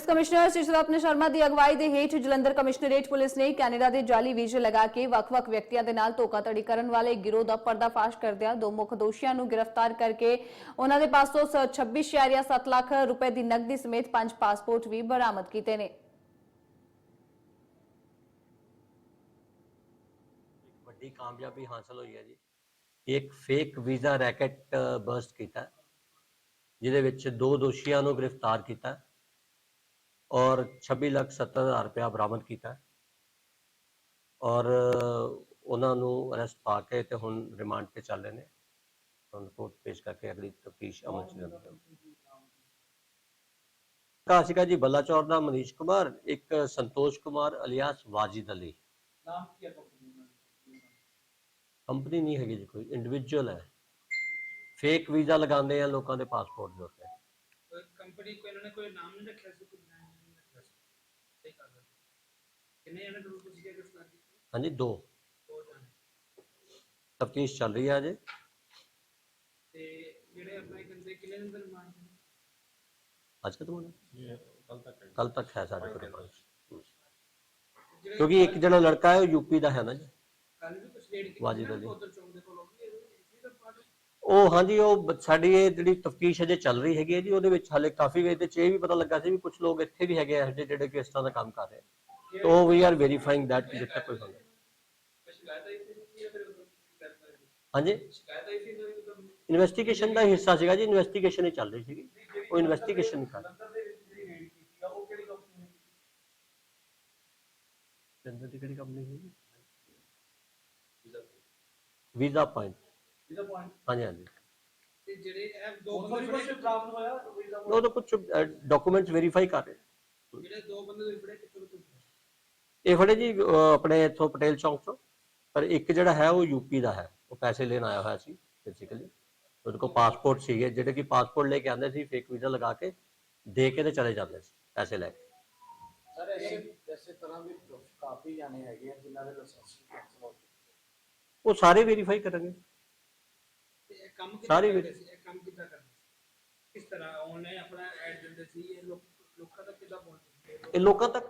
Police commissioner Shri Sharma ਦੀ ਅਗਵਾਈ ਦੇ ਹੇਠ ਜਲੰਧਰ ਕਮਿਸ਼ਨਰੇਟ ਪੁਲਿਸ ਨੇ ਕੈਨੇਡਾ ਦੇ ਜਾਲੀ ਵੀਜ਼ੇ ਲਗਾ ਕੇ ਵੱਖ-ਵੱਖ ਵਿਅਕਤੀਆਂ ਦੇ ਨਾਲ ਧੋਖਾਧੜੀ ਕਰਨ ਵਾਲੇ ਗਿਰੋਹ ਦਾ ਪਰਦਾਫਾਸ਼ ਕਰਦਿਆਂ ਦੋ ਮੁੱਖ ਦੋਸ਼ੀਆਂ ਨੂੰ ਗ੍ਰਿਫਤਾਰ ਕਰਕੇ ਉਹਨਾਂ ਦੇ ਪਾਸੋਂ 26.7 ਲੱਖ ਰੁਪਏ ਦੀ ਨਕਦੀ ਸਮੇਤ ਪੰਜ ਪਾਸਪੋਰਟ ਵੀ ਬਰਾਮਦ ਕੀਤੇ ਨੇ। ਵੱਡੀ ਕਾਮਯਾਬੀ ਹਾਸਲ ਹੋਈ ਹੈ ਜੀ। ਇੱਕ ਫੇਕ ਵੀਜ਼ਾ ਰੈਕਟ ਬਰਸਟ ਕੀਤਾ, ਜਿਹਦੇ ਵਿੱਚ ਦੋ ਦੋਸ਼ੀਆਂ ਨੂੰ ਗ੍ਰਿਫਤਾਰ ਕੀਤਾ। ਔਰ 26 ਲੱਖ 70 ਹਜ਼ਾਰ ਰੁਪਇਆ ਬਰਾਮਦ ਕੀਤਾ ਔਰ ਉਹਨਾਂ ਨੂੰ ਅਰੈਸਟ ਪਾ ਕੇ ਤੇ ਹੁਣ ਰਿਮਾਂਡ ਤੇ ਚੱਲ ਰਹੇ ਨੇ। ਹੁਣ ਕੋਰਟ ਪੇਸ਼ ਕਰਕੇ ਅਗਲੀ ਤਫਤੀਸ਼ ਅਮਲ ਚ ਲਿਆਂਦੀ ਕਾਸਿਕਾ ਜੀ ਬੱਲਾਚੌਰ ਦਾ ਮਨੀਸ਼ ਕੁਮਾਰ ਇੱਕ ਸੰਤੋਸ਼ ਕੁਮਾਰ ਅਲਿਆਸ ਵਾਜਿਦ ਅਲੀ ਨਾਮ ਕੀ ਹੈ ਕੰਪਨੀ ਨਹੀਂ ਹੈਗੀ ਜੀ ਕੋਈ ਇੰਡੀਵਿਜੂਅਲ ਹੈ। ਫੇਕ ਵੀਜ਼ਾ ਲਗਾਉਂਦੇ ਆ ਲੋਕਾਂ ਦੇ ਪਾਸਪੋਰਟ ਦੇ ਉੱਤੇ। ਕੰਪਨੀ ਕੋਈ ਇਹਨਾਂ ਨੇ ਕੋਈ ਨਾਮ ਨਹੀਂ ਰੱਖਿਆ ਸੀ ਕੋਈ ਬ੍ਰਾਂਡ ਨਹੀਂ ਰੱਖਿਆ ਸੀ ਸਹੀ ਗੱਲ ਹੈ ਕਿੰਨੇ ਜਣੇ ਤੁਹਾਨੂੰ ਤੁਸੀਂ ਕਿਹਾ ਗ੍ਰਿਫਤਾਰ ਕੀਤੇ? ਹਾਂਜੀ ਦੋ। ਦੋ ਜਣੇ। ਤਫਤੀਸ਼ ਚੱਲ ਰਹੀ ਹੈ ਅਜੇ ਤੇ ਜਿਹੜੇ ਅਪਲਾਈ ਕਰਦੇ ਕਿੰਨੇ ਦਿਨ ਦਾ ਰਿਮਾਂਡ ਹੈ ਅੱਜ ਕਦੋਂ ਹੋਣਾ? ਕੱਲ ਤੱਕ ਹੈ ਸਾਡੇ ਕੋਲ ਰਿਮਾਂਡ। ਕਿਉਂਕਿ ਇੱਕ ਜਿਹੜਾ ਲੜਕਾ ਹੈ ਉਹ ਯੂਪੀ ਦਾ ਹੈ ਨਾ ਜੀ। ਕੱਲ ਵੀ ਕੁਝ ਲੇਟ ਕੀਤੀ ਵਾਜਿਦ ਅਲੀ। ਉਧਰ ਚੌਂਕ ਦੇ ਕੋਲ ਉਹ ਵੀ ਇਹ ਦਾ ਪਾਰਟ ਉਹ ਹਾਂਜੀ ਉਹ ਸਾਡੀ ਇਹ ਜਿਹੜੀ ਤਫਤੀਸ਼ ਅਜੇ ਚੱਲ ਰਹੀ ਹੈਗੀ ਹੈ ਜੀ ਉਹਦੇ ਵਿੱਚ ਹਾਲੇ ਕਾਫੀ ਇਹਦੇ ਚ ਇਹ ਵੀ ਪਤਾ ਲੱਗਾ ਸੀ ਵੀ ਕੁਝ ਲੋਕ ਇੱਥੇ ਵੀ ਹੈਗੇ ਆ ਜਿਹੜੇ ਕਿ ਇਸ ਤਰ੍ਹਾਂ ਦਾ ਕੰਮ ਕਰ ਰਹੇ ਆ। ਤੋ ਵੀ ਆਰ ਵੈਰੀਫਾਈਂਗ ਦੈਟ ਜਿੱਥੇ ਤੱਕ ਕੋਈ ਹੁੰਦਾ ਹਾਂਜੀ? ਸ਼ਿਕਾਇਤ ਆਈ ਸੀ ਫਿਰ ਤੁਹਾਨੂੰ ਇਨਵੈਸਟੀਗੇਸ਼ਨ ਦਾ ਹਿੱਸਾ ਸੀਗਾ ਜੀ ਇਨਵੈਸਟੀਗੇਸ਼ਨ ਹੀ ਚੱਲ ਰਹੀ ਸੀਗੀ। ਉਹ ਇਨਵੈਸਟੀਗੇਸ਼ਨ ਕਰ ਜੰਦਰ ਦੀ ਕਿਹੜੀ ਕੰਪਨੀ ਸੀ ਵੀਜ਼ਾ ਪੁਆਇੰਟ ਜਿਹਦਾ ਪੁਆਇੰਟ ਹਾਂਜੀ ਹਾਂਜੀ। ਤੇ ਜਿਹੜੇ ਇਹ ਦੋ ਉਹ ਬੰਦੇ ਵੀ ਕੁਝ ਫੜੇ ਪ੍ਰਾਪਤ ਹੋਇਆ ਵੀਜ਼ਾ ਉਹ ਤਾਂ ਕੁਝ ਡਾਕੂਮੈਂਟਸ ਵੈਰੀਫਾਈ ਕਰ ਰਹੇ। ਜਿਹੜੇ ਦੋ ਬੰਦੇ ਤੁਸੀਂ ਫੜੇ ਕਿੱਥੋਂ ਕਿੱਥੋਂ ਫੜੇ? ਇਹ ਫੜੇ ਜੀ ਅਹ, ਆਪਣੇ ਇੱਥੋਂ ਪਟੇਲ ਚੌਂਕ ਤੋਂ ਪਰ ਇੱਕ ਜਿਹੜਾ ਹੈ ਉਹ ਯੂਪੀ ਦਾ ਹੈ। ਉਹ ਪੈਸੇ ਲੈਣ ਆਇਆ ਹੋਇਆ ਸੀ ਬੇਸਿਕਲੀ ਉਹਦੇ ਕੋਲ ਪਾਸਪੋਰਟ ਸੀਗੇ। ਜਿਹੜੇ ਕਿ ਪਾਸਪੋਰਟ ਲੈ ਕੇ ਆਉਂਦੇ ਸੀ ਫੇਕ ਵੀਜ਼ਾ ਲਗਾ ਕੇ ਦੇ ਕੇ ਤੇ ਚਲੇ ਜਾਂਦੇ ਸੀ ਪੈਸੇ ਲੈ ਕੇ। ਸਰ ਐਸੇ ਐਸੇ ਤਰ੍ਹਾਂ ਵੀ ਕਾਫੀ ਜਾਣੇ ਹੈਗੇ ਆ ਜਿਨ੍ਹਾਂ ਦੇ ਲਾਇਸੈਂਸ ਕੈਂਸਲ ਹੋ ਚੁੱਕੇ ਉਹ ਸਾਰੇ ਵੈਰੀਫਾਈ ਕਰਾਂਗੇ। ਕੰਮ ਕਿੱਦਾਂ ਸਾਰੀ ਕਰਦੇ ਸੀ? ਇਹ ਕੰਮ ਕਿੱਦਾਂ ਕਰਦੇ ਸੀ? ਕਿਸ ਤਰ੍ਹਾਂ ਆਨਲਾਈਨ ਆਪਣਾ ਐਡ ਦਿੰਦੇ ਸੀ? ਇਹ ਲੋਕ ਲੋਕਾਂ ਤੱਕ ਕਿੱਦਾਂ ਪਹੁੰਚਦੇ ਸੀ? ਇਹ ਲੋਕਾਂ ਤੱਕ